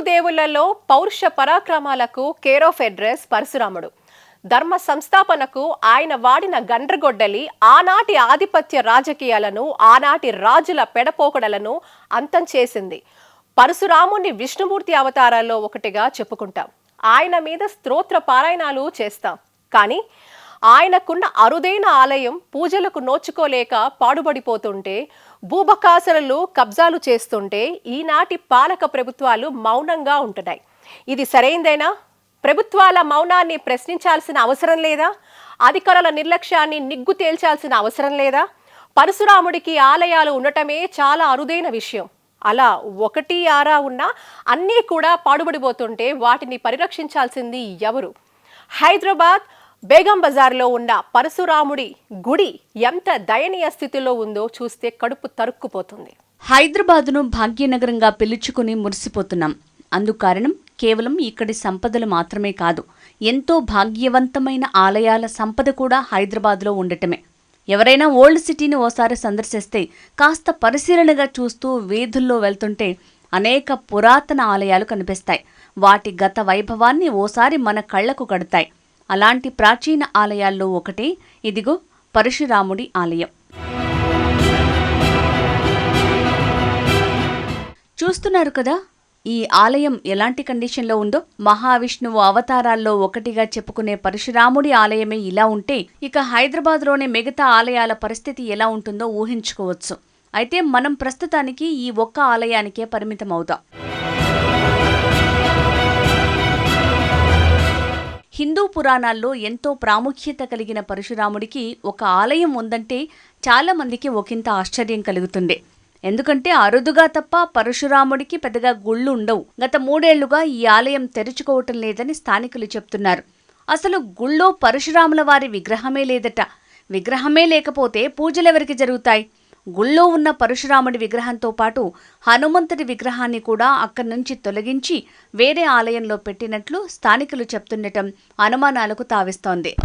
దేవుళ్ళలో పౌరుష పరాక్రమాలకు care of address పరశురాముడు. ధర్మ సంస్థాపనకు ఆయన వాడిన గండ్రగొడ్డలి ఆనాటి ఆధిపత్య రాజకీయాలను ఆనాటి రాజుల పెడపోకడలను అంతం చేసింది. పరశురాముని విష్ణుమూర్తి అవతారాల్లో ఒకటిగా చెప్పుకుంటాం. ఆయన మీద స్తోత్ర పారాయణాలు చేస్తాం. కానీ ఆయనకున్న అరుదైన ఆలయం పూజలకు నోచుకోలేక పాడుబడిపోతుంటే భూబకాసులను కబ్జాలు చేస్తుంటే ఈనాటి పాలక ప్రభుత్వాలు మౌనంగా ఉంటున్నాయి. ఇది సరైందేనా? ప్రభుత్వాల మౌనాన్ని ప్రశ్నించాల్సిన అవసరం లేదా? అధికారుల నిర్లక్ష్యాన్ని నిగ్గు తేల్చాల్సిన అవసరం లేదా? పరశురాముడికి ఆలయాలు ఉండటమే చాలా అరుదైన విషయం. అలా ఒకటి ఆరా ఉన్నా అన్నీ కూడా పాడుబడిపోతుంటే వాటిని పరిరక్షించాల్సింది ఎవరు? హైదరాబాద్ బేగం బజార్లో ఉన్న పరశురాముడి గుడి ఎంత దయనీయ స్థితిలో ఉందో చూస్తే కడుపు తరుక్కుపోతుంది. హైదరాబాదును భాగ్యనగరంగా పిలుచుకుని మురిసిపోతున్నాం. అందుకు కారణం కేవలం ఇక్కడి సంపదలు మాత్రమే కాదు ఎంతో భాగ్యవంతమైన ఆలయాల సంపద కూడా హైదరాబాద్లో ఉండటమే. ఎవరైనా ఓల్డ్ సిటీని ఓసారి సందర్శిస్తే కాస్త పరిశీలనగా చూస్తూ వీధుల్లో వెళ్తుంటే అనేక పురాతన ఆలయాలు కనిపిస్తాయి. వాటి గత వైభవాన్ని ఓసారి మన కళ్ళకు కడతాయి. అలాంటి ప్రాచీన ఆలయాల్లో ఒకటే ఇదిగో పరశురాముడి ఆలయం. చూస్తున్నారు కదా ఈ ఆలయం ఎలాంటి కండిషన్లో ఉందో? మహావిష్ణువు అవతారాల్లో ఒకటిగా చెప్పుకునే పరశురాముడి ఆలయమే ఇలా ఉంటే ఇక హైదరాబాద్లోని మిగతా ఆలయాల పరిస్థితి ఎలా ఉంటుందో ఊహించుకోవచ్చు. అయితే మనం ప్రస్తుతానికి ఈ ఒక్క ఆలయానికే పరిమితం హిందూ పురాణాల్లో ఎంతో ప్రాముఖ్యత కలిగిన పరశురాముడికి ఒక ఆలయం ఉందంటే చాలామందికి ఒకంత ఆశ్చర్యం కలుగుతుంది ఎందుకంటే అరుదుగా తప్ప పరశురాముడికి పెద్దగా గుళ్ళు ఉండవు. గత మూడేళ్ళుగా ఈ ఆలయం తెరుచుకోవటం లేదని స్థానికులు చెప్తున్నారు. అసలు గుళ్ళో పరశురాముల వారి విగ్రహమే లేదట. విగ్రహమే లేకపోతే పూజలెవరికి జరుగుతాయి? గుళ్ళో ఉన్న పరశురాముడి విగ్రహంతో పాటు హనుమంతుడి విగ్రహాన్ని కూడా అక్కడి నుంచి తొలగించి వేరే ఆలయంలో పెట్టినట్లు స్థానికులు చెప్తుండటం అనుమానాలకు తావిస్తోంది.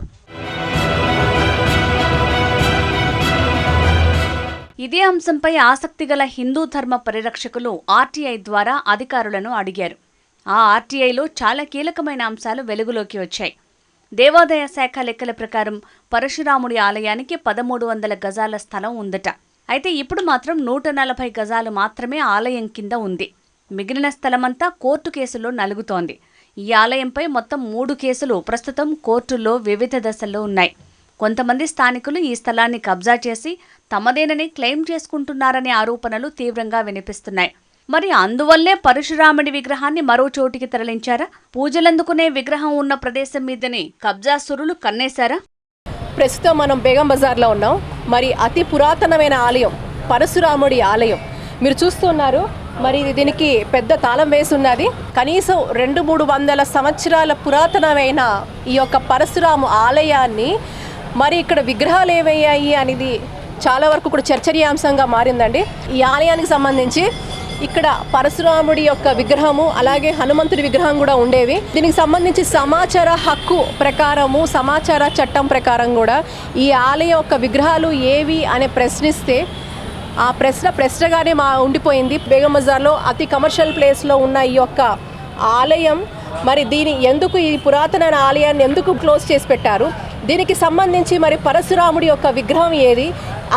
ఇదే అంశంపై ఆసక్తి గల హిందూ ధర్మ పరిరక్షకులు ఆర్టీఐ ద్వారా అధికారులను అడిగారు. ఆ ఆర్టీఐలో చాలా కీలకమైన అంశాలు వెలుగులోకి వచ్చాయి. దేవాదాయ శాఖ లెక్కల ప్రకారం పరశురాముడి ఆలయానికి పదమూడు వందల గజాల స్థలం ఉందట. అయితే ఇప్పుడు మాత్రం నూట నలభై గజాలు మాత్రమే ఆలయం కింద ఉంది. మిగిలిన స్థలమంతా కోర్టు కేసులో నలుగుతోంది. ఈ ఆలయంపై మొత్తం మూడు కేసులు ప్రస్తుతం కోర్టుల్లో వివిధ దశల్లో ఉన్నాయి. కొంతమంది స్థానికులు ఈ స్థలాన్ని కబ్జా చేసి తమదేనని క్లెయిమ్ చేసుకుంటున్నారనే ఆరోపణలు తీవ్రంగా వినిపిస్తున్నాయి. మరి అందువల్లే పరశురాముడి విగ్రహాన్ని మరో చోటికి తరలించారా? పూజలందుకునే విగ్రహం ఉన్న ప్రదేశం మీదని కబ్జాసురులు కన్నేశారా? ప్రస్తుతం మనం బేగం బజార్లో ఉన్నాం. మరి అతి పురాతనమైన ఆలయం పరశురాముడి ఆలయం. మీరు చూస్తున్నారు మరి దీనికి పెద్ద తాళం వేసి ఉన్నది. కనీసం రెండు మూడు వందల సంవత్సరాల పురాతనమైన ఈ యొక్క పరశురాము ఆలయాన్ని మరి ఇక్కడ విగ్రహాలు ఏమయ్యాయి అనేది చాలా వరకు కూడా చర్చనీయాంశంగా మారిందండి. ఈ ఆలయానికి సంబంధించి ఇక్కడ పరశురాముడి యొక్క విగ్రహము అలాగే హనుమంతుడి విగ్రహం కూడా ఉండేవి. దీనికి సంబంధించి సమాచార హక్కు ప్రకారము సమాచార చట్టం ప్రకారం కూడా ఈ ఆలయం యొక్క విగ్రహాలు ఏవి అని ప్రశ్నిస్తే ఆ ప్రశ్న ప్రశ్నగానే మా ఉండిపోయింది. బేగం బజార్లో అతి కమర్షియల్ ప్లేస్లో ఉన్న ఈ యొక్క ఆలయం మరి దీని ఎందుకు ఈ పురాతన ఆలయాన్ని ఎందుకు క్లోజ్ చేసి పెట్టారు? దీనికి సంబంధించి మరి పరశురాముడి యొక్క విగ్రహం ఏది?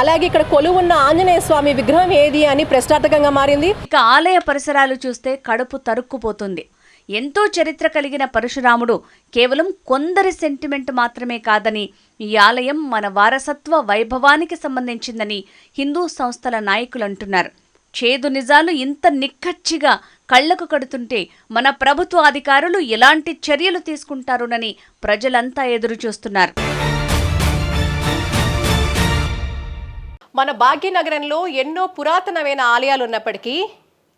అలాగే ఇక్కడ కొలువున్న ఆంజనేయ స్వామి విగ్రహం ఏది అని ప్రశ్నార్థకంగా మారింది. ఇక ఆలయ పరిసరాలు చూస్తే కడుపు తరుక్కుపోతుంది. ఎంతో చరిత్ర కలిగిన పరశురాముడు కేవలం కొందరి సెంటిమెంట్ మాత్రమే కాదని ఈ ఆలయం మన వారసత్వ వైభవానికి సంబంధించిందని హిందూ సంస్థల నాయకులు అంటున్నారు. చేదు నిజాలు ఇంత నిక్కచ్చిగా కళ్ళకు కడుతుంటే మన ప్రభుత్వ అధికారులు ఎలాంటి చర్యలు తీసుకుంటారోనని ప్రజలంతా ఎదురుచూస్తున్నారు. మన భాగ్యనగరంలో ఎన్నో పురాతనమైన ఆలయాలు ఉన్నప్పటికీ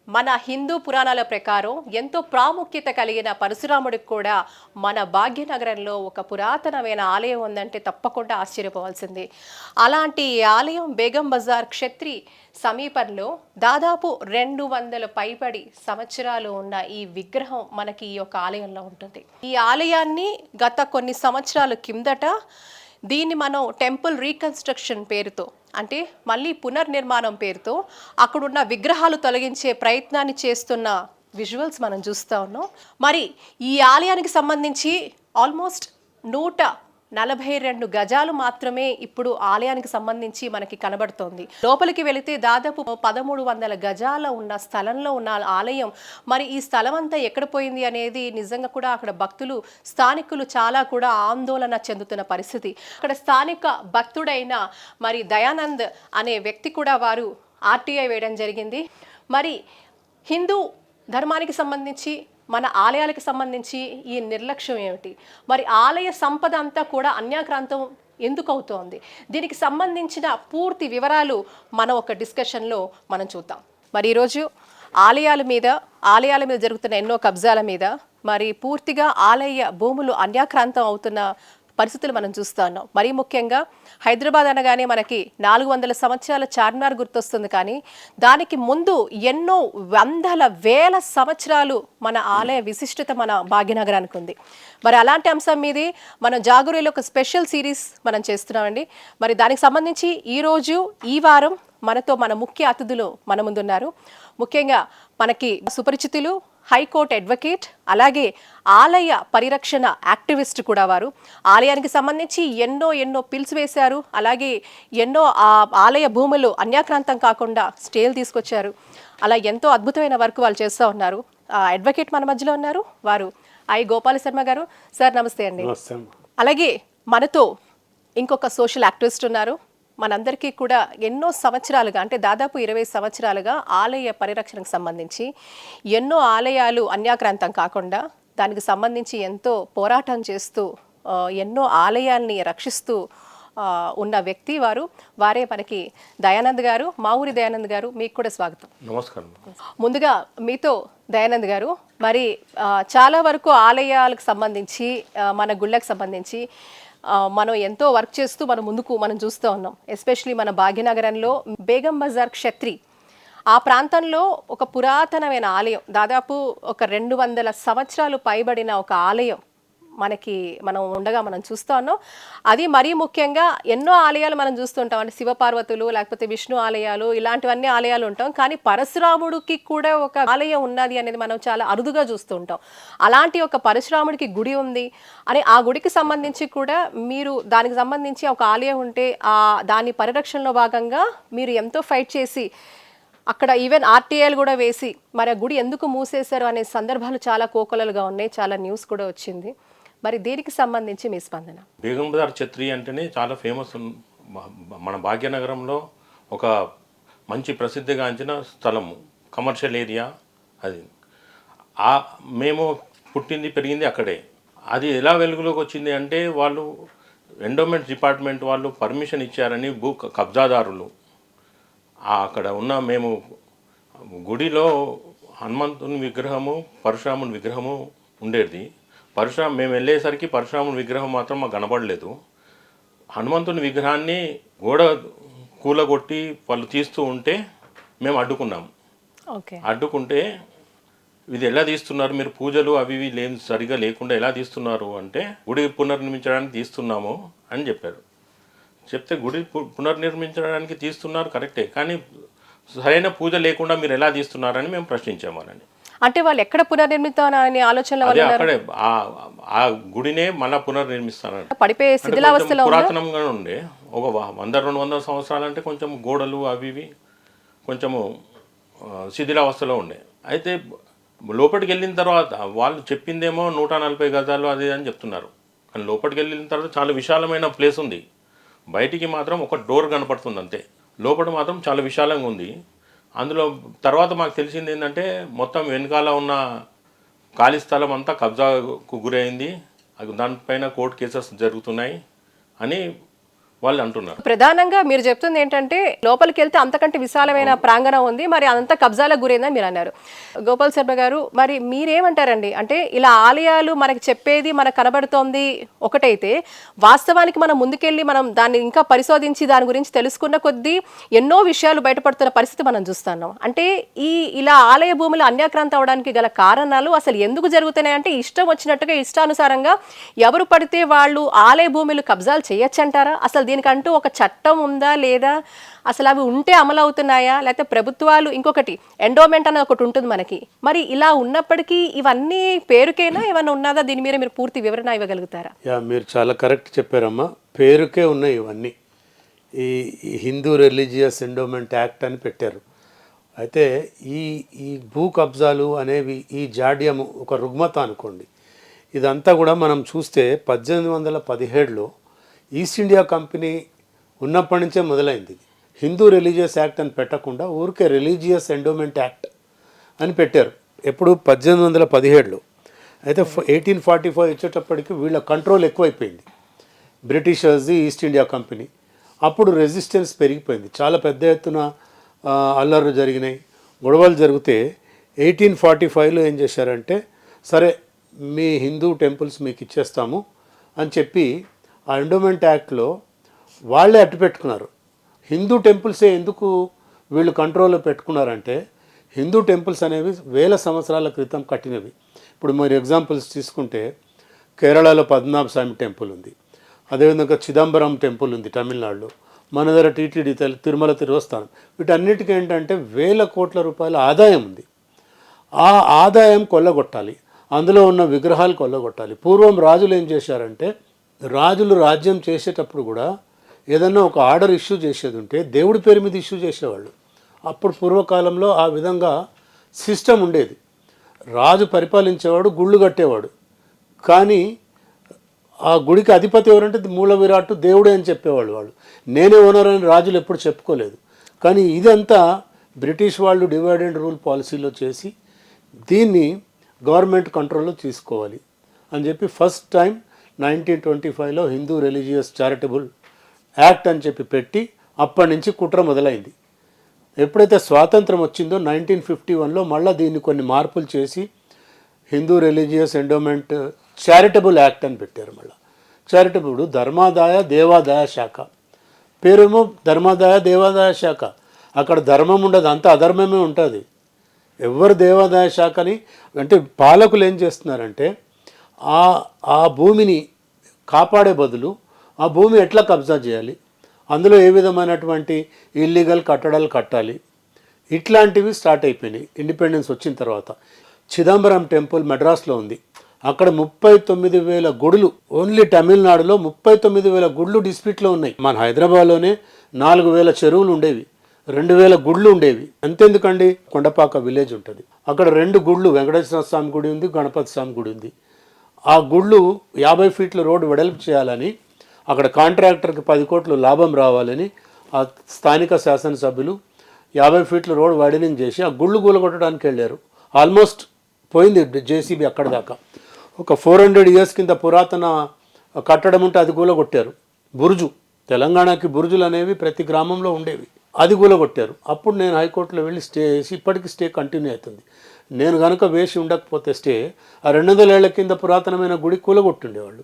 మన హిందూ పురాణాల ప్రకారం ఎంతో ప్రాముఖ్యత కలిగిన పరశురాముడికి కూడా మన భాగ్యనగరంలో ఒక పురాతనమైన ఆలయం ఉందంటే తప్పకుండా ఆశ్చర్యపోవాల్సిందే. అలాంటి ఈ ఆలయం బేగం బజార్ క్షత్రి సమీపంలో దాదాపు రెండు వందల పైబడి సంవత్సరాలు ఉన్న ఈ విగ్రహం మనకి ఈ యొక్క ఆలయంలో ఉంటుంది. ఈ ఆలయాన్ని గత కొన్ని సంవత్సరాల కిందట దీన్ని మనం టెంపుల్ రీకన్స్ట్రక్షన్ పేరుతో అంటే మళ్ళీ పునర్నిర్మాణం పేరుతో అక్కడున్న విగ్రహాలు తొలగించే ప్రయత్నాన్ని చేస్తున్న విజువల్స్ మనం చూస్తూ ఉన్నాం. మరి ఈ ఆలయానికి సంబంధించి ఆల్మోస్ట్ నూట నలభై రెండు గజాలు మాత్రమే ఇప్పుడు ఆలయానికి సంబంధించి మనకి కనబడుతోంది. లోపలికి వెళితే దాదాపు పదమూడు వందల గజాల ఉన్న స్థలంలో ఉన్న ఆలయం. మరి ఈ స్థలం అంతా ఎక్కడ పోయింది అనేది నిజంగా కూడా అక్కడ భక్తులు స్థానికులు చాలా కూడా ఆందోళన చెందుతున్న పరిస్థితి. అక్కడ స్థానిక భక్తుడైన మరి దయానంద్ అనే వ్యక్తి కూడా వారు ఆర్టీఐ వేయడం జరిగింది. మరి హిందూ ధర్మానికి సంబంధించి మన ఆలయాలకు సంబంధించి ఈ నిర్లక్ష్యం ఏమిటి? మరి ఆలయ సంపద అంతా కూడా అన్యాక్రాంతం ఎందుకు అవుతోంది? దీనికి సంబంధించిన పూర్తి వివరాలు మనం ఒక డిస్కషన్లో మనం చూద్దాం. మరి ఈరోజు ఆలయాల మీద ఆలయాల మీద జరుగుతున్న ఎన్నో కబ్జాల మీద మరి పూర్తిగా ఆలయ భూములు అన్యాక్రాంతం అవుతున్న పరిస్థితులు మనం చూస్తూ ఉన్నాం. మరీ ముఖ్యంగా హైదరాబాద్ అనగానే మనకి నాలుగు వందల సంవత్సరాల చార్మినార్ గుర్తొస్తుంది కానీ దానికి ముందు ఎన్నో వందల వేల సంవత్సరాలు మన ఆలయ విశిష్టత మన భాగ్యనగరానికి ఉంది. మరి అలాంటి అంశం మీది మనం జాగురీలో ఒక స్పెషల్ సిరీస్ మనం చేస్తున్నామండి. మరి దానికి సంబంధించి ఈరోజు ఈ వారం మనతో మన ముఖ్య అతిథులు మన ముందున్నారు. ముఖ్యంగా మనకి సుపరిచితులు హైకోర్టు అడ్వకేట్ అలాగే ఆలయ పరిరక్షణ యాక్టివిస్ట్ కూడా వారు. ఆలయానికి సంబంధించి ఎన్నో ఎన్నో పిల్స్ వేశారు. అలాగే ఎన్నో ఆలయ భూములు అన్యాక్రాంతం కాకుండా స్టేలు తీసుకొచ్చారు. అలా ఎంతో అద్భుతమైన వర్క్ వాళ్ళు చేస్తూ ఉన్నారు. అడ్వకేట్ మన మధ్యలో ఉన్నారు. వారు ఐ గోపాల శర్మ గారు. సార్ నమస్తే అండి. అలాగే మనతో ఇంకొక సోషల్ యాక్టివిస్ట్ ఉన్నారు. మనందరికీ కూడా ఎన్నో సంవత్సరాలుగా అంటే దాదాపు ఇరవై సంవత్సరాలుగా ఆలయ పరిరక్షణకు సంబంధించి ఎన్నో ఆలయాలు అన్యాక్రాంతం కాకుండా దానికి సంబంధించి ఎంతో పోరాటం చేస్తూ ఎన్నో ఆలయాల్ని రక్షిస్తూ ఉన్న వ్యక్తి వారు. వారే మనకి దయానంద్ గారు మా ఊరి దయానంద్ గారు. మీకు కూడా స్వాగతం. నమస్కారం. ముందుగా మీతో దయానంద్ గారు మరి చాలా వరకు ఆలయాలకు సంబంధించి మన గుళ్ళకు సంబంధించి మనం ఎంతో వర్క్ చేస్తూ మనం ముందుకు మనం చూస్తూ ఉన్నాం. ఎస్పెషలీ మన భాగ్యనగరంలో బేగం బజార్ క్షత్రి. ఆ ప్రాంతంలో ఒక పురాతనమైన ఆలయం దాదాపు ఒక రెండు వందల సంవత్సరాలు పైబడిన ఒక ఆలయం. మనకి మనం ఉండగా మనం చూస్తూ ఉన్నాం. అది మరీ ముఖ్యంగా ఎన్నో ఆలయాలు మనం చూస్తుంటాం. అంటే శివపార్వతులు లేకపోతే విష్ణు ఆలయాలు ఇలాంటివన్నీ ఆలయాలు ఉంటాం. కానీ పరశురాముడికి కూడా ఒక ఆలయం ఉన్నది అనేది మనం చాలా అరుదుగా చూస్తూ ఉంటాం అలాంటి ఒక పరశురాముడికి గుడి ఉంది. అని ఆ గుడికి సంబంధించి కూడా మీరు దానికి సంబంధించి ఒక ఆలయం ఉంటే ఆ దాని పరిరక్షణలో భాగంగా మీరు ఎంతో ఫైట్ చేసి అక్కడ ఈవెన్ ఆర్టీఐలు కూడా వేసి మరి ఆ గుడి ఎందుకు మూసేశారు అనే సందర్భాలు చాలా కోకొలలుగా ఉన్నాయి. చాలా న్యూస్ కూడా వచ్చింది. మరి దీనికి సంబంధించి మీ స్పందన? బేగం బజార్ ఛత్రి అంటేనే చాలా ఫేమస్ మన భాగ్యనగరంలో ఒక మంచి ప్రసిద్ధిగాంచిన స్థలము కమర్షియల్ ఏరియా అది. ఆ మేము పుట్టింది పెరిగింది అక్కడే. అది ఎలా వెలుగులోకి వచ్చింది అంటే వాళ్ళు ఎండోమెంట్ డిపార్ట్మెంట్ వాళ్ళు పర్మిషన్ ఇచ్చారని భూ కబ్జాదారులు. అక్కడ ఉన్న మేము గుడిలో హనుమంతుని విగ్రహము పరశురాముని విగ్రహము ఉండేది. పరశురామ్ మేము వెళ్ళేసరికి పరశురాముని విగ్రహం మాత్రం మాకు కనపడలేదు హనుమంతుని విగ్రహాన్ని గోడ కూలగొట్టి వాళ్ళు తీస్తూ ఉంటే మేము అడ్డుకున్నాం. ఓకే. అడ్డుకుంటే ఇది ఎలా తీస్తున్నారు? మీరు పూజలు అవి ఇవి లేం సరిగా లేకుండా ఎలా తీస్తున్నారు అంటే గుడి పునర్నిర్మించడానికి తీస్తున్నాము అని చెప్పారు. చెప్తే గుడి పునర్నిర్మించడానికి తీస్తున్నారు కరెక్టే. కానీ సరైన పూజ లేకుండా మీరు ఎలా తీస్తున్నారని మేము ప్రశ్నించాము వాళ్ళని. అంటే వాళ్ళు ఎక్కడ పునర్నిర్మితం అనే అక్కడే ఆ- గుడినే మళ్ళా పునర్నిర్మిస్తారంట. పడిపోయే శిథిలావస్థలో? పురాతనంగా ఉండే. ఒక వంద రెండు వందల సంవత్సరాలు అంటే కొంచెం గోడలు అవి ఇవి కొంచెము శిథిలావస్థలో ఉండే. అయితే లోపలికి వెళ్ళిన తర్వాత వాళ్ళు చెప్పిందేమో నూట నలభై గజాలు అది అని చెప్తున్నారు. కానీ లోపలికి వెళ్ళిన తర్వాత చాలా విశాలమైన ప్లేస్ ఉంది. బయటికి మాత్రం ఒక డోర్ కనపడుతుంది అంతే. లోపల మాత్రం చాలా విశాలంగా ఉంది. అందులో తర్వాత మాకు తెలిసింది ఏంటంటే మొత్తం వెనకాల ఉన్న ఖాళీ స్థలం అంతా కబ్జాకు గురైంది. దానిపైన కోర్టు కేసెస్ జరుగుతున్నాయి అని వాళ్ళు అంటున్నారు. ప్రధానంగా మీరు చెప్తుంది ఏంటంటే లోపలికి వెళ్తే అంతకంటే విశాలమైన ప్రాంగణం ఉంది మరి అదంతా కబ్జాలకు గురైందని మీరు అన్నారు. గోపాల్ శర్మ గారు మరి మీరేమంటారండి? అంటే ఇలా ఆలయాలు మనకి చెప్పేది మనకు కనబడుతోంది ఒకటైతే వాస్తవానికి మనం ముందుకెళ్ళి మనం దాన్ని ఇంకా పరిశోధించి దాని గురించి తెలుసుకున్న కొద్దీ ఎన్నో విషయాలు బయటపడుతున్న పరిస్థితి మనం చూస్తున్నాం. అంటే ఈ ఇలా ఆలయ భూములు అన్యాక్రాంతం అవడానికి గల కారణాలు అసలు ఎందుకు జరుగుతున్నాయి అంటే ఇష్టం వచ్చినట్టుగా ఇష్టానుసారంగా ఎవరు పడితే వాళ్ళు ఆలయ భూములు కబ్జాలు చేయొచ్చంటారా? అసలు దీనికంటూ ఒక చట్టం ఉందా లేదా? అసలు అవి ఉంటే అమలు అవుతున్నాయా లేకపోతే ప్రభుత్వాలు ఇంకొకటి ఎండోమెంట్ అనేది ఒకటి ఉంటుంది మనకి. మరి ఇలా ఉన్నప్పటికీ ఇవన్నీ పేరుకేనా? ఏమైనా ఉన్నదా? దీని మీద మీరు పూర్తి వివరణ ఇవ్వగలుగుతారా? యా మీరు చాలా కరెక్ట్ చెప్పారమ్మా. పేరుకే ఉన్నాయి ఇవన్నీ. ఈ హిందూ రిలీజియస్ ఎండోమెంట్ యాక్ట్ అని పెట్టారు. అయితే ఈ ఈ భూ కబ్జాలు అనేవి ఈ జాడ్యము ఒక రుగ్మత అనుకోండి. ఇదంతా కూడా మనం చూస్తే పద్దెనిమిది వందల పదిహేడులో ఈస్ట్ ఇండియా కంపెనీ ఉన్నప్పటి నుంచే మొదలైంది. హిందూ రిలీజియస్ యాక్ట్ అని పెట్టకుండా ఊరికే రిలీజియస్ ఎండోమెంట్ యాక్ట్ అని పెట్టారు. ఎప్పుడు పద్దెనిమిది వందల పదిహేడులో. అయితే ఎయిటీన్ ఫార్టీ ఫైవ్ వచ్చేటప్పటికి వీళ్ళ కంట్రోల్ ఎక్కువైపోయింది. బ్రిటిషర్స్ది ఈస్ట్ ఇండియా కంపెనీ అప్పుడు రెసిస్టెన్స్ పెరిగిపోయింది. చాలా పెద్ద ఎత్తున అల్లర్లు జరిగినాయి. గొడవలు జరిగితే ఎయిటీన్ ఫార్టీ ఫైవ్లో ఏం చేశారంటే సరే మీ హిందూ టెంపుల్స్ మీకు ఇచ్చేస్తాము అని చెప్పి ఆ ఎండోమెంట్ యాక్ట్లో వాళ్ళే అట్టు పెట్టుకున్నారు. హిందూ టెంపుల్సే ఎందుకు వీళ్ళు కంట్రోల్లో పెట్టుకున్నారంటే హిందూ టెంపుల్స్ అనేవి వేల సంవత్సరాల క్రితం కట్టినవి. ఇప్పుడు మీరు ఎగ్జాంపుల్స్ తీసుకుంటే కేరళలో పద్మనాభ స్వామి టెంపుల్ ఉంది. అదేవిధంగా చిదంబరం టెంపుల్ ఉంది తమిళనాడులో. మన దగ్గర టీటీడీ తిరుమల తిరువస్థానం. వీటన్నిటికీ ఏంటంటే వేల కోట్ల రూపాయల ఆదాయం ఉంది. ఆ ఆదాయం కొల్లగొట్టాలి. అందులో ఉన్న విగ్రహాలు కొల్లగొట్టాలి. పూర్వం రాజులు ఏం చేశారంటే రాజులు రాజ్యం చేసేటప్పుడు కూడా ఏదన్నా ఒక ఆర్డర్ ఇష్యూ చేసేది ఉంటే దేవుడి పేరు మీద ఇష్యూ చేసేవాళ్ళు. అప్పుడు పూర్వకాలంలో ఆ విధంగా సిస్టమ్ ఉండేది. రాజు పరిపాలించేవాడు గుళ్ళు కట్టేవాడు. కానీ ఆ గుడికి అధిపతి ఎవరంటే మూల విరాట్ దేవుడే అని చెప్పేవాళ్ళు వాళ్ళు. నేనే ఓనర్ అని రాజులు ఎప్పుడు చెప్పుకోలేదు. కానీ ఇదంతా బ్రిటిష్ వాళ్ళు డివైడ్ అండ్ రూల్ పాలసీలో చేసి దీన్ని గవర్నమెంట్ కంట్రోల్లో తీసుకోవాలి అని చెప్పి ఫస్ట్ టైం నైన్టీన్ ట్వంటీ ఫైవ్లో హిందూ రిలీజియస్ చారిటబుల్ యాక్ట్ అని చెప్పి పెట్టి అప్పటి నుంచి కుట్ర మొదలైంది. ఎప్పుడైతే స్వాతంత్రం వచ్చిందో నైన్టీన్ ఫిఫ్టీ వన్లో మళ్ళీ దీన్ని కొన్ని మార్పులు చేసి Hindu religious endowment charitable act అని పెట్టారు మళ్ళీ. చారిటబుల్ ధర్మాదాయ దేవాదాయ శాఖ. పేరేమో ధర్మాదాయ దేవాదాయ శాఖ. అక్కడ ధర్మం ఉండదు అంత అధర్మమే ఉంటుంది. ఎవరు దేవాదాయ శాఖని అంటే పాలకులు ఏం చేస్తున్నారంటే ఆ ఆ భూమిని కాపాడే బదులు ఆ భూమి ఎట్లా కబ్జా చేయాలి? అందులో ఏ విధమైనటువంటి ఇల్లీగల్ కట్టడాలు కట్టాలి? ఇట్లాంటివి స్టార్ట్ అయిపోయినాయి. ఇండిపెండెన్స్ వచ్చిన తర్వాత. చిదంబరం టెంపుల్ మెడ్రాస్లో ఉంది. అక్కడ ముప్పై తొమ్మిది వేల గుడులు ఓన్లీ తమిళనాడులో ముప్పై తొమ్మిది వేల గుళ్ళు డిస్ప్యూట్లో ఉన్నాయి. మన హైదరాబాద్లోనే నాలుగు వేల చెరువులు ఉండేవి. రెండు వేల గుళ్ళు ఉండేవి. అంతెందుకండి? కొండపాక విలేజ్ ఉంటుంది. అక్కడ రెండు గుళ్ళు వెంకటేశ్వర స్వామి గుడి ఉంది గణపతి స్వామి గుడి ఉంది. ఆ గుళ్ళు యాభై ఫీట్ల రోడ్డు వెడల్పు చేయాలని అక్కడ కాంట్రాక్టర్కి పది కోట్లు లాభం రావాలని ఆ స్థానిక శాసనసభ్యులు యాభై ఫీట్ల రోడ్ వైడనింగ్ చేసి ఆ గుళ్ళు కూలగొట్టడానికి వెళ్ళారు. ఆల్మోస్ట్ పోయింది జేసీబీ అక్కడ దాకా ఒక ఫోర్ హండ్రెడ్ ఇయర్స్ కింద పురాతన కట్టడం ఉంటే అది కూలగొట్టారు బురుజు తెలంగాణకి బురుజులు అనేవి ప్రతి గ్రామంలో ఉండేవి. అది కూలగొట్టారు అప్పుడు నేను హైకోర్టులో వెళ్ళి స్టే చేసి ఇప్పటికీ స్టే కంటిన్యూ అవుతుంది. నేను కనుక వేసి ఉండకపోతే స్టే ఆ రెండు వందల ఏళ్ళ కింద పురాతనమైన గుడి కూలగొట్టుండేవాళ్ళు.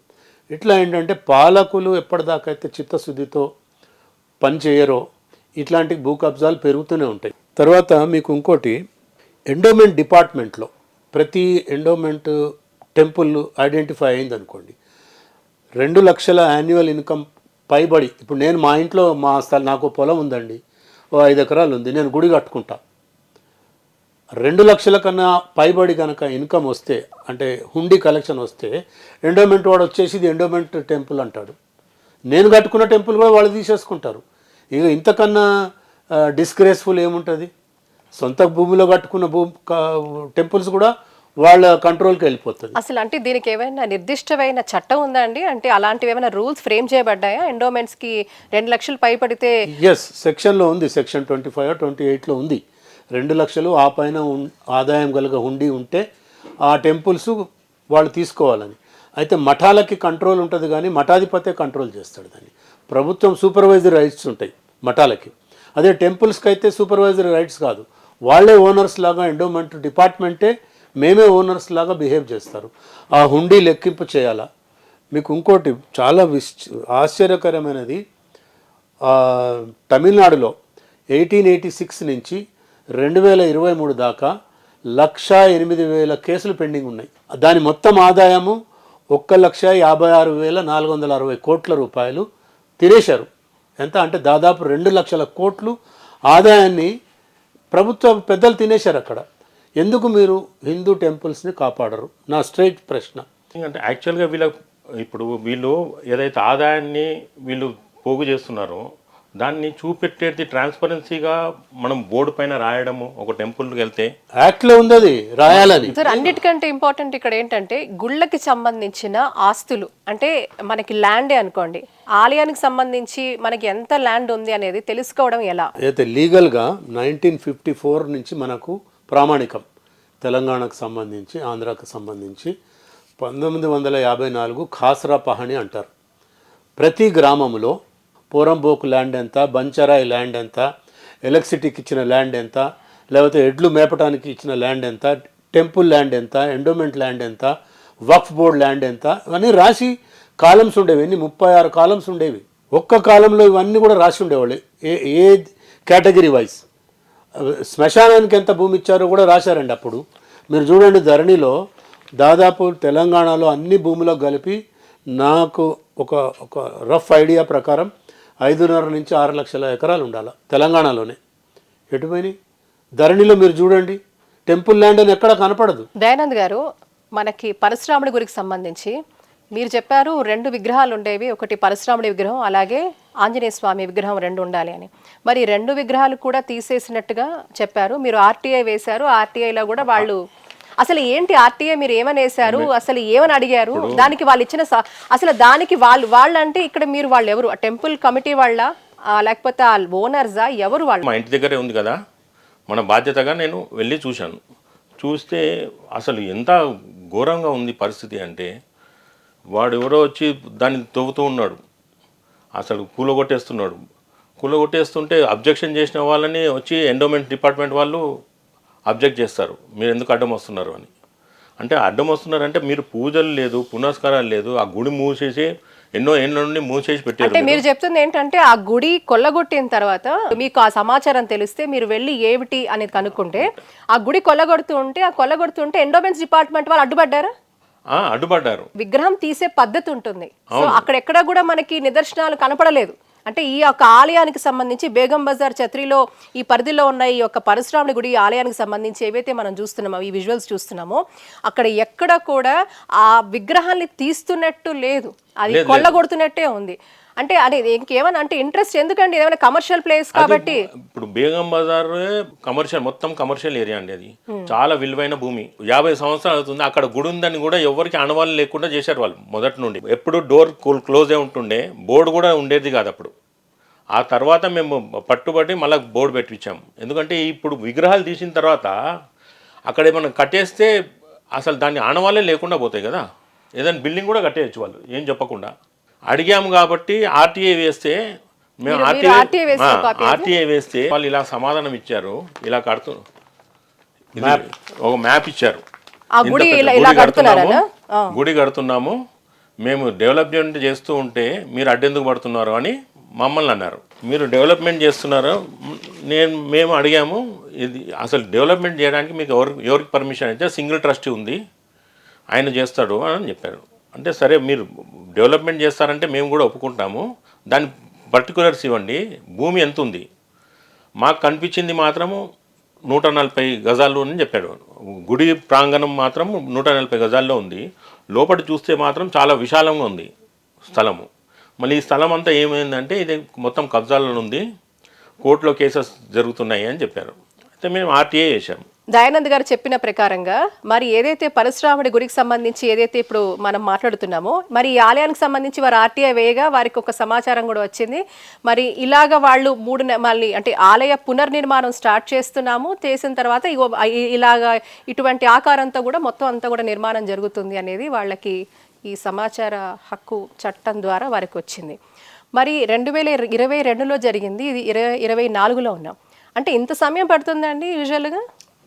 ఇట్లా ఏంటంటే పాలకులు ఎప్పటిదాకా అయితే చిత్తశుద్ధితో పని చేయరో ఇట్లాంటి భూ కబ్జాలు పెరుగుతూనే ఉంటాయి. తర్వాత మీకు ఇంకోటి ఎండోమెంట్ డిపార్ట్మెంట్లో ప్రతి ఎండోమెంట్ టెంపుల్ ఐడెంటిఫై అయింది అనుకోండి రెండు లక్షల యాన్యువల్ ఇన్కమ్ పైబడి ఇప్పుడు నేను మా ఇంట్లో మా స్థలం నాకు పొలం ఉందండి ఓ ఐదు ఎకరాలు ఉంది నేను గుడి కట్టుకుంటా. రెండు లక్షల కన్నా పైబడి కనుక ఇన్కమ్ వస్తే అంటే హుండీ కలెక్షన్ వస్తే ఎండోమెంట్ వాడు వచ్చేసి ఇది ఎండోమెంట్ టెంపుల్ అంటాడు. నేను కట్టుకున్న టెంపుల్ కూడా వాళ్ళు తీసేసుకుంటారు. ఇక ఇంతకన్నా డిస్గ్రేస్ఫుల్ ఏముంటుంది? సొంత భూమిలో కట్టుకున్న భూ టెంపుల్స్ కూడా వాళ్ళ కంట్రోల్కి వెళ్ళిపోతుంది. అసలు అంటే దీనికి ఏమైనా నిర్దిష్టమైన చట్టం ఉందా అండి? అంటే అలాంటివి ఏమైనా రూల్స్ ఫ్రేమ్ చేయబడ్డాయా? ఎండోమెంట్స్కి రెండు లక్షలు పైపడితే ఎస్ సెక్షన్లో ఉంది. సెక్షన్ ట్వంటీ ఫైవ్ ట్వంటీ ఎయిట్లో ఉంది. రెండు లక్షలు ఆ పైన ఆదాయం కనుక ఉండి ఉంటే ఆ టెంపుల్స్ వాళ్ళు తీసుకోవాలని. అయితే మఠాలకి కంట్రోల్ ఉంటుంది కానీ మఠాధిపతే కంట్రోల్ చేస్తాడు దాన్ని. ప్రభుత్వం సూపర్వైజర్ రైట్స్ ఉంటాయి మఠాలకి. అదే టెంపుల్స్కి అయితే సూపర్వైజర్ రైట్స్ కాదు. వాళ్ళే ఓనర్స్ లాగా ఎండోమెంట్ డిపార్ట్మెంటే మేమే ఓనర్స్ లాగా బిహేవ్ చేస్తారు. ఆ హుండీ లెక్కింపు చేయాలా? మీకు ఇంకోటి చాలా విశ్ ఆశ్చర్యకరమైనది. తమిళనాడులో ఎయిటీన్ ఎయిటీ సిక్స్ నుంచి రెండు వేల ఇరవై మూడు దాకా లక్ష ఎనిమిది వేల కేసులు పెండింగ్ ఉన్నాయి. దాని మొత్తం ఆదాయము ఒక్క లక్ష యాభై ఆరు వేల నాలుగు వందల అరవై కోట్ల రూపాయలు తినేశారు. ఎంత అంటే దాదాపు రెండు లక్షల కోట్లు ఆదాయాన్ని ప్రభుత్వ పెద్దలు తినేశారు అక్కడ. ఎందుకు మీరు హిందూ టెంపుల్స్ని కాపాడరు? నా స్ట్రైట్ ప్రశ్న. అంటే యాక్చువల్గా వీళ్ళ ఇప్పుడు వీళ్ళు ఏదైతే ఆదాయాన్ని వీళ్ళు పోగు చేస్తున్నారో దాన్ని చూపెట్టేది ట్రాన్స్పరెన్సీగా మనం బోర్డు పైన రాయడము ఒక టెంపుల్కి వెళ్తే. యాక్ట్లో ఉంది అది రాయాలని. సార్ అన్నిటికంటే ఇంపార్టెంట్ ఇక్కడ ఏంటంటే గుళ్ళకి సంబంధించిన ఆస్తులు అంటే మనకి ల్యాండే అనుకోండి. ఆలయానికి సంబంధించి మనకి ఎంత ల్యాండ్ ఉంది అనేది తెలుసుకోవడం ఎలా? అయితే లీగల్గా నైన్టీన్ ఫిఫ్టీ ఫోర్ నుంచి మనకు ప్రామాణికం. తెలంగాణకు సంబంధించి ఆంధ్రాకు సంబంధించి పంతొమ్మిది వందల యాభై నాలుగు ఖాసరా పహణి అంటారు. ప్రతి గ్రామంలో పోరంబోకు ల్యాండ్ ఎంత బంచరాయి ల్యాండ్ ఎంత ఎలక్ట్రిసిటీకి ఇచ్చిన ల్యాండ్ ఎంత లేకపోతే ఎడ్లు మేపటానికి ఇచ్చిన ల్యాండ్ ఎంత టెంపుల్ ల్యాండ్ ఎంత ఎండోమెంట్ ల్యాండ్ ఎంత వక్ఫ్ బోర్డ్ ల్యాండ్ ఎంత ఇవన్నీ రాసి కాలమ్స్ ఉండేవి. ఎన్ని? ముప్పై ఆరు కాలమ్స్ ఉండేవి. ఒక్క కాలంలో ఇవన్నీ కూడా రాసి ఉండేవాళ్ళు. ఏ ఏ కేటగిరీ వైజ్? శ్మశానానికి ఎంత భూమి ఇచ్చారో కూడా రాశారండి అప్పుడు. మీరు చూడండి ధరణిలో దాదాపు తెలంగాణలో అన్ని భూములకు కలిపి నాకు ఒక ఒక రఫ్ ఐడియా ప్రకారం ఐదున్నర నుంచి ఆరు లక్షల ఎకరాలు ఉండాలి తెలంగాణలోనే. ఎటుపోయినాయి? ధరణిలో మీరు చూడండి. టెంపుల్ ల్యాండ్ అని ఎక్కడ కనపడదు. దయానంద్ గారు మనకి పరశురాముడి గురికి సంబంధించి మీరు చెప్పారు రెండు విగ్రహాలు ఉండేవి. ఒకటి పరశురాముడి విగ్రహం అలాగే ఆంజనేయ స్వామి విగ్రహం రెండు ఉండాలి అని. మరి రెండు విగ్రహాలు కూడా తీసేసినట్టుగా చెప్పారు. మీరు ఆర్టీఐ వేశారు. ఆర్టీఐలో కూడా వాళ్ళు అసలు ఏంటి ఆర్టీఐ మీరు ఏమని వేశారు అసలు ఏమని అడిగారు? దానికి వాళ్ళు ఇచ్చిన అసలు దానికి వాళ్ళు వాళ్ళు అంటే ఇక్కడ మీరు వాళ్ళు ఎవరు టెంపుల్ కమిటీ వాళ్ళ లేకపోతే ఆ ఓనర్సా? ఎవరు వాళ్ళు? మా ఇంటి దగ్గరే ఉంది కదా. మన బాధ్యతగా నేను వెళ్ళి చూశాను. చూస్తే అసలు ఎంత ఘోరంగా ఉంది పరిస్థితి అంటే వాడు ఎవరో వచ్చి దాన్ని తవ్వుతూ ఉన్నాడు. అసలు కూలగొట్టేస్తున్నాడు. కూలగొట్టేస్తుంటే అబ్జెక్షన్ చేసిన వాళ్ళని వచ్చి ఎండోమెంట్ డిపార్ట్మెంట్ వాళ్ళు అబ్జెక్ట్ చేస్తారు మీరు ఎందుకు అడ్డం వస్తున్నారు అని. అంటే అడ్డం వస్తున్నారంటే మీరు పూజలు లేదు పునస్కారాలు లేదు ఆ గుడి మూసేసి ఎన్నో ఏళ్ళ నుండి మూసేసి పెట్టారు అంటే మీరు. చెప్తుంది ఏంటంటే ఆ గుడి కొల్లగొట్టిన తర్వాత మీకు ఆ సమాచారం తెలిస్తే మీరు వెళ్ళి ఏమిటి అనేది కనుక్కుంటే ఆ గుడి కొల్లగొడుతూ ఉంటే ఆ కొల్లగొడుతుంటే ఎండోమెంట్స్ డిపార్ట్మెంట్ వాళ్ళు అడ్డుపడ్డారా? అడ్డుపడ్డారు. విగ్రహం తీసే పద్ధతి ఉంటుంది. సో అక్కడెక్కడ కూడా మనకి నిదర్శనాలు కనపడలేదు. అంటే ఈ యొక్క ఆలయానికి సంబంధించి బేగం బజార్ ఛత్రిలో ఈ పరిధిలో ఉన్న ఈ యొక్క పరశురాముడి గుడి ఆలయానికి సంబంధించి ఏవైతే మనం చూస్తున్నామో ఈ విజువల్స్ చూస్తున్నామో అక్కడ ఎక్కడ కూడా ఆ విగ్రహాన్ని తీస్తున్నట్టు లేదు. అది కొల్లగొడుతున్నట్టే ఉంది. అంటే అది ఇంకేమన్నా అంటే ఇంట్రెస్ట్ ఎందుకండి? ఏమైనా కమర్షియల్ ప్లేస్ కాబట్టి ఇప్పుడు బేగం బజార్ కమర్షియల్ మొత్తం కమర్షియల్ ఏరియా అండి అది. చాలా విలువైన భూమి. యాభై సంవత్సరాలు అవుతుంది. అక్కడ గుడి ఉందని కూడా ఎవరికి ఆనవాళ్ళు లేకుండా చేశారు వాళ్ళు మొదటి నుండి. ఎప్పుడు డోర్ క్లోజ్ అయి ఉంటుండే బోర్డు కూడా ఉండేది కాదు అప్పుడు. ఆ తర్వాత మేము పట్టుబట్టి మళ్ళీ బోర్డు పెట్టించాము ఎందుకంటే ఇప్పుడు విగ్రహాలు తీసిన తర్వాత అక్కడ ఏమైనా కట్టేస్తే అసలు దాన్ని ఆనవాళ్ళే లేకుండా పోతాయి కదా. ఏదైనా బిల్డింగ్ కూడా కట్టేయచ్చు వాళ్ళు ఏం చెప్పకుండా. అడిగాము కాబట్టి ఆర్టీఐ వేస్తే మేము? ఆర్టీఐ వేస్తే వాళ్ళు ఇలా సమాధానం ఇచ్చారు. ఇలా కడుతూ ఒక మ్యాప్ ఇచ్చారు. గుడి కడుతున్నాము. మేము డెవలప్మెంట్ చేస్తూ ఉంటే మీరు అడ్డెందుకు పడుతున్నారు అని మమ్మల్ని అన్నారు. మీరు డెవలప్మెంట్ చేస్తున్నారు. నేను మేము అడిగాము ఇది అసలు డెవలప్మెంట్ చేయడానికి మీకు ఎవరు ఎవరికి పర్మిషన్ అయితే సింగిల్ ట్రస్టీ ఉంది. ఆయన చేస్తాడు అని చెప్పారు. అంటే సరే మీరు డెవలప్మెంట్ చేస్తారంటే మేము కూడా ఒప్పుకుంటాము. దాని పర్టికులర్స్ ఇవ్వండి భూమి ఎంత ఉంది మాకు కనిపించింది మాత్రము నూట నలభై గజాలు అని చెప్పాడు. గుడి ప్రాంగణం మాత్రం నూట నలభై గజాల్లో ఉంది. లోపల చూస్తే మాత్రం చాలా విశాలంగా ఉంది స్థలము. మళ్ళీ ఈ స్థలం అంతా ఏమైందంటే ఇది మొత్తం కబ్జాలలో ఉంది. కోర్టులో కేసెస్ జరుగుతున్నాయి అని చెప్పారు. అయితే మేము ఆర్టీఏ చేశాము దయానంద్ గారు చెప్పిన ప్రకారంగా మరి ఏదైతే పరశురాముడి గుడికి సంబంధించి ఏదైతే ఇప్పుడు మనం మాట్లాడుతున్నామో మరి ఈ ఆలయానికి సంబంధించి వారు ఆర్టీఐ వేయగా వారికి ఒక సమాచారం కూడా వచ్చింది. మరి ఇలాగ వాళ్ళు మూడు మళ్ళీ అంటే ఆలయ పునర్నిర్మాణం స్టార్ట్ చేస్తున్నాము. చేసిన తర్వాత ఇగో ఇలాగా ఇటువంటి ఆకారంతో కూడా మొత్తం అంతా కూడా నిర్మాణం జరుగుతుంది అనేది వాళ్ళకి ఈ సమాచార హక్కు చట్టం ద్వారా వారికి వచ్చింది. మరి రెండు వేల ఇరవై రెండులో జరిగింది. ఇది ఇరవై ఇరవై నాలుగులో ఉన్నాం. అంటే ఇంత సమయం పడుతుందండి యూజువల్గా?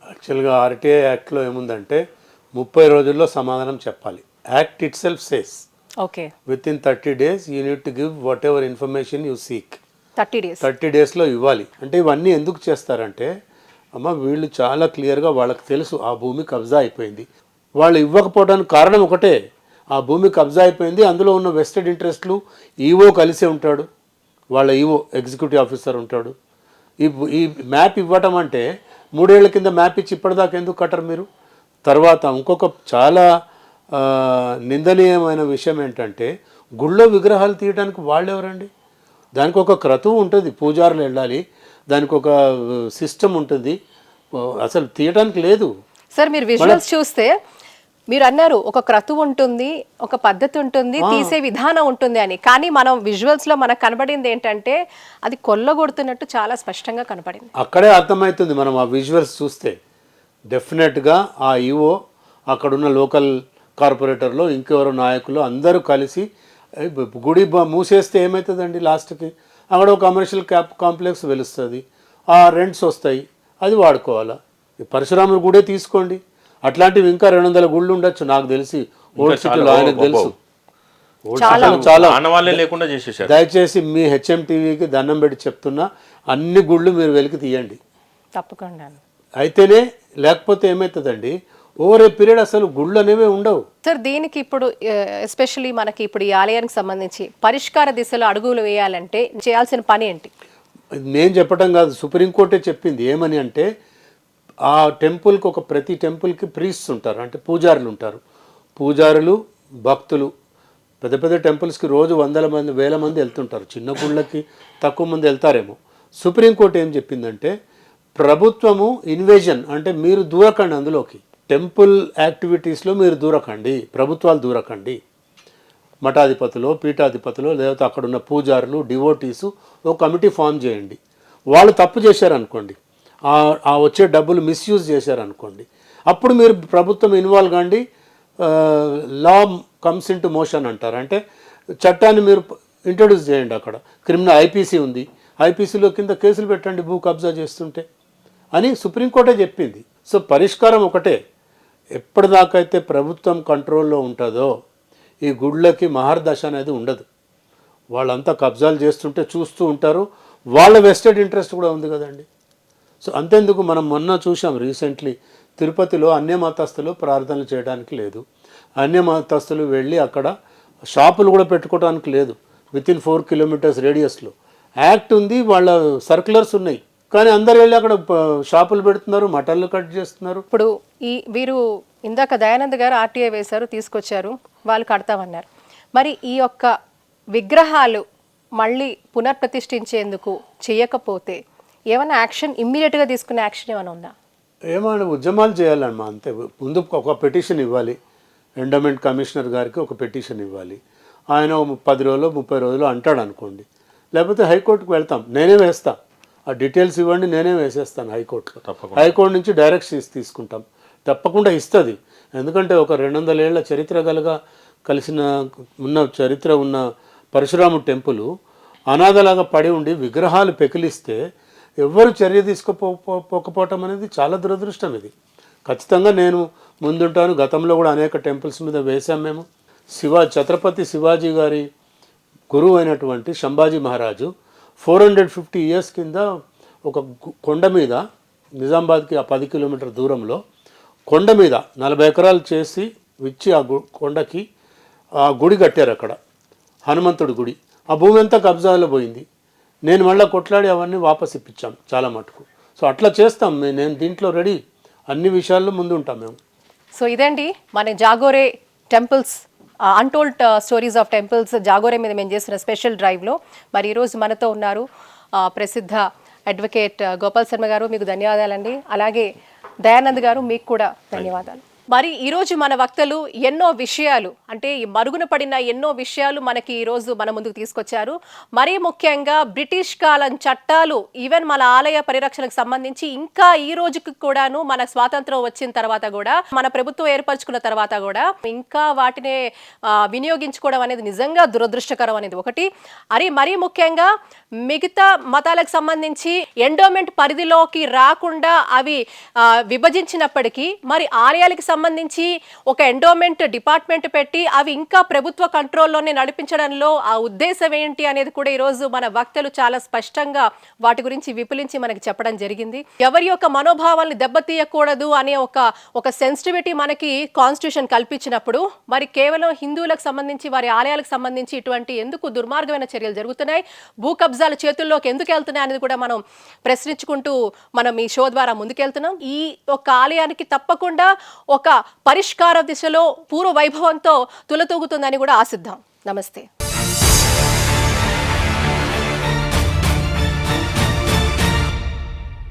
యాక్చువల్గా ఆర్టీఐ యాక్ట్లో ఏముందంటే ముప్పై రోజుల్లో సమాధానం చెప్పాలి. Act itself says. Okay. Within thirty days you need to give whatever information you seek. Thirty days. Thirty డేస్లో ఇవ్వాలి. అంటే ఇవన్నీ ఎందుకు చేస్తారంటే అమ్మ వీళ్ళు చాలా క్లియర్గా వాళ్ళకి తెలుసు ఆ భూమి కబ్జా అయిపోయింది. వాళ్ళు ఇవ్వకపోవడానికి కారణం ఒకటే ఆ భూమి కబ్జా అయిపోయింది అందులో ఉన్న వెస్టెడ్ ఇంట్రెస్ట్లు ఈవో కలిసే ఉంటాడు. వాళ్ళ ఈవో ఎగ్జిక్యూటివ్ ఆఫీసర్ ఉంటాడు. ఈ ఈ మ్యాప్ ఇవ్వటం అంటే మూడేళ్ళ కింద మ్యాప్ ఇచ్చి ఇప్పటిదాకా ఎందుకు కట్టరు మీరు? తర్వాత ఇంకొక చాలా నిందనీయమైన విషయం ఏంటంటే గుళ్ళో విగ్రహాలు తీయడానికి వాళ్ళు ఎవరండి దానికి ఒక క్రతువు ఉంటుంది పూజారులు వెళ్ళాలి దానికి ఒక సిస్టమ్ ఉంటుంది. అసలు తీయడానికి లేదు. సార్ మీరు విజువల్స్ చూస్తే మీరు అన్నారు ఒక క్రతువు ఉంటుంది ఒక పద్ధతి ఉంటుంది తీసే విధానం ఉంటుంది అని. కానీ మనం విజువల్స్లో మనకు కనబడింది ఏంటంటే అది కొల్లగొడుతున్నట్టు చాలా స్పష్టంగా కనబడింది. అక్కడే అర్థమవుతుంది మనం ఆ విజువల్స్ చూస్తే. డెఫినెట్గా ఆ ఈఓ అక్కడున్న లోకల్ కార్పొరేటర్లో ఇంకెవరో నాయకులు అందరూ కలిసి "ఏ, బ- గుడి మూసేస్తే ఏమవుతుందండి లాస్ట్కి? అక్కడ ఒక కమర్షియల్ క్యాప్ కాంప్లెక్స్ వెలుస్తుంది. ఆ రెంట్స్ వస్తాయి అది వాడుకోవాలా? పరశురాముల గుడే తీసుకోండి. అట్లాంటివి ఇంకా రెండు వందల గుళ్ళు ఉండొచ్చు నాకు తెలిసి. ఓల్డ్ సిటీలో ఆయనకు తెలుసు. చాలా. లేకుండా చేసేసారు దయచేసి మీ హెచ్ఎం టీవీకి దండం పెట్టి చెప్తున్నా అన్ని గుళ్ళు మీరు వెలికి తీయండి. తప్పకుండా అయితేనే లేకపోతే ఏమవుతుందండి ఓవర్ ఏ పీరియడ్ అసలు గుళ్ళు అనేవి ఉండవు. సార్ దీనికి ఇప్పుడు ఎస్పెషల్లీ మనకి ఇప్పుడు ఈ ఆలయానికి సంబంధించి పరిష్కార దిశలో అడుగులు వేయాలంటే చేయాల్సిన పని ఏంటి? నేను చెప్పడం కాదు సుప్రీంకోర్టే చెప్పింది. ఏమని అంటే ఆ టెంపుల్కి ఒక ప్రతి టెంపుల్కి ప్రీస్ట్స్ ఉంటారు. అంటే పూజారులు ఉంటారు. పూజారులు భక్తులు. పెద్ద పెద్ద టెంపుల్స్కి రోజు వందల మంది వేల మంది వెళ్తుంటారు. చిన్న గుళ్ళకి తక్కువ మంది వెళ్తారేమో. సుప్రీంకోర్టు ఏం చెప్పిందంటే ప్రభుత్వము ఇన్వేజన్ అంటే మీరు దూరకండి అందులోకి. టెంపుల్ యాక్టివిటీస్లో మీరు దూరకండి. ప్రభుత్వాలు దూరకండి. మఠాధిపతులు పీఠాధిపతులు లేకపోతే అక్కడ ఉన్న పూజారులు డివోటీసు ఒక కమిటీ ఫామ్ చేయండి. వాళ్ళు తప్పు చేశారనుకోండి. ఆ- వచ్చే డబ్బులు మిస్యూజ్ చేశారనుకోండి. అప్పుడు మీరు ప్రభుత్వం ఇన్వాల్వ్ కండి law comes into motion అంటారు. అంటే చట్టాన్ని మీరు ఇంట్రడ్యూస్ చేయండి అక్కడ. క్రిమినల్ ఐపీసీ ఉంది. ఐపీసీలో కింద కేసులు పెట్టండి భూ కబ్జా చేస్తుంటే అని సుప్రీంకోర్టే చెప్పింది. సో పరిష్కారం ఒకటే. ఎప్పటిదాకైతే ప్రభుత్వం కంట్రోల్లో ఉంటుందో ఈ గుళ్ళకి మహర్దశ అనేది ఉండదు. వాళ్ళంతా కబ్జాలు చేస్తుంటే చూస్తూ ఉంటారు. వాళ్ళ వెస్టెడ్ ఇంట్రెస్ట్ కూడా ఉంది కదండి. సో అంతేందుకు మనం మొన్న చూసాం రీసెంట్లీ తిరుపతిలో అన్య మతస్థులు ప్రార్థనలు చేయడానికి లేదు. అన్య మతస్థులు వెళ్ళి అక్కడ షాపులు కూడా పెట్టుకోవడానికి లేదు. విత్ ఇన్ ఫోర్ కిలోమీటర్స్ రేడియస్లో. యాక్ట్ ఉంది వాళ్ళ సర్క్యులర్స్ ఉన్నాయి. కానీ అందరు వెళ్ళి అక్కడ షాపులు పెడుతున్నారు మటన్లు కట్ చేస్తున్నారు. ఇప్పుడు ఈ వీరు ఇందాక దయానంద్ గారు ఆర్టీఐ వేశారు తీసుకొచ్చారు వాళ్ళు కడతామన్నారు. మరి ఈ యొక్క విగ్రహాలు మళ్ళీ పునఃప్రతిష్ఠించేందుకు చేయకపోతే ఏమైనా యాక్షన్ ఇమ్మీడియట్గా తీసుకునే యాక్షన్ ఏమైనా ఉందా? ఏమైనా ఉద్యమాలు చేయాలమ్మా అంతే. ముందు ఒక పెటిషన్ ఇవ్వాలి. ఎండోమెంట్ కమిషనర్ గారికి ఒక పెటిషన్ ఇవ్వాలి. ఆయన పది రోజులు ముప్పై రోజులు అంటాడు అనుకోండి. లేకపోతే హైకోర్టుకు వెళ్తాం. నేనే వేస్తా. ఆ డీటెయిల్స్ ఇవ్వండి నేనే వేసేస్తాను హైకోర్టులో. తప్పకుండా. హైకోర్టు నుంచి డైరెక్షన్స్ తీసుకుంటాం. తప్పకుండా ఇస్తుంది. ఎందుకంటే ఒక రెండు వందల ఏళ్ళ చరిత్ర గలగా కలిసిన ఉన్న చరిత్ర ఉన్న పరశురాము టెంపుల్ అనాథలాగా పడి ఉండి విగ్రహాలు పెకిలిస్తే ఎవ్వరు చర్య తీసుకోపోకపోవటం అనేది చాలా దురదృష్టం ఇది. ఖచ్చితంగా నేను ముందుంటాను. గతంలో కూడా అనేక టెంపుల్స్ మీద వేశాం మేము. శివా ఛత్రపతి శివాజీ గారి గురువు అయినటువంటి శంభాజీ మహారాజు ఫోర్ హండ్రెడ్ ఫిఫ్టీ ఇయర్స్ కింద ఒక కొండ మీద నిజామాబాద్కి ఆ పది కిలోమీటర్ దూరంలో కొండ మీద నలభై ఎకరాలు చేసి ఇచ్చి ఆ గు- కొండకి ఆ గుడి కట్టారు అక్కడ హనుమంతుడి గుడి. ఆ భూమి అంతా కబ్జాలో పోయింది. నేను మళ్ళీ కొట్లాడి అవన్నీ వాపస్ ఇప్పించాం చాలా మటుకు. సో అట్లా చేస్తాం. నేను దీంట్లో రెడీ. అన్ని విషయాల్లో ముందు ఉంటాం మేము. సో ఇదండి మన Jagore temples untold stories of temples Jagore మీద మేము చేసిన స్పెషల్ డ్రైవ్లో. మరి ఈరోజు మనతో ఉన్నారు ప్రసిద్ధ అడ్వకేట్ గోపాల్ శర్మ గారు. మీకు ధన్యవాదాలండి. అలాగే దయానంద్ గారు మీకు కూడా ధన్యవాదాలు. మరి ఈరోజు మన వక్తలు ఎన్నో విషయాలు అంటే ఈ మరుగున పడిన ఎన్నో విషయాలు మనకి ఈరోజు మన ముందుకు తీసుకొచ్చారు. మరీ ముఖ్యంగా బ్రిటిష్ కాలం చట్టాలు ఈవెన్ మన ఆలయ పరిరక్షణకు సంబంధించి ఇంకా ఈ రోజుకి కూడాను మన స్వాతంత్రం వచ్చిన తర్వాత కూడా మన ప్రభుత్వం ఏర్పరచుకున్న తర్వాత కూడా ఇంకా వాటిని వినియోగించుకోవడం అనేది నిజంగా దురదృష్టకరం అనేది ఒకటి. అరే మరీ ముఖ్యంగా మిగతా మతాలకు సంబంధించి ఎండోమెంట్ పరిధిలోకి రాకుండా అవి విభజించినప్పటికీ మరి ఆలయాలకి సంబంధించి సంబంధించి ఒక ఎండోమెంట్ డిపార్ట్మెంట్ పెట్టి అవి ఇంకా ప్రభుత్వ కంట్రోల్లోనే నడిపించడంలో ఆ ఉద్దేశం ఏంటి అనేది కూడా ఈరోజు మన వక్తలు చాలా స్పష్టంగా వాటి గురించి విపులించి మనకి చెప్పడం జరిగింది. ఎవరి యొక్క మనోభావాల్ని దెబ్బతీయకూడదు అనే ఒక ఒక సెన్సిటివిటీ మనకి కాన్స్టిట్యూషన్ కల్పించినప్పుడు మరి కేవలం హిందువులకు సంబంధించి వారి ఆలయాలకు సంబంధించి ఇటువంటి ఎందుకు దుర్మార్గమైన చర్యలు జరుగుతున్నాయి? భూ కబ్జాల చేతుల్లోకి ఎందుకు వెళ్తున్నాయి అనేది కూడా మనం ప్రశ్నించుకుంటూ మనం ఈ షో ద్వారా ముందుకెళ్తున్నాం. ఈ ఒక ఆలయానికి తప్పకుండా ఒక పరిష్కార దిశలో పూర్వ వైభవంతో తులతూగుతుందని కూడా ఆశిద్దాం. నమస్తే.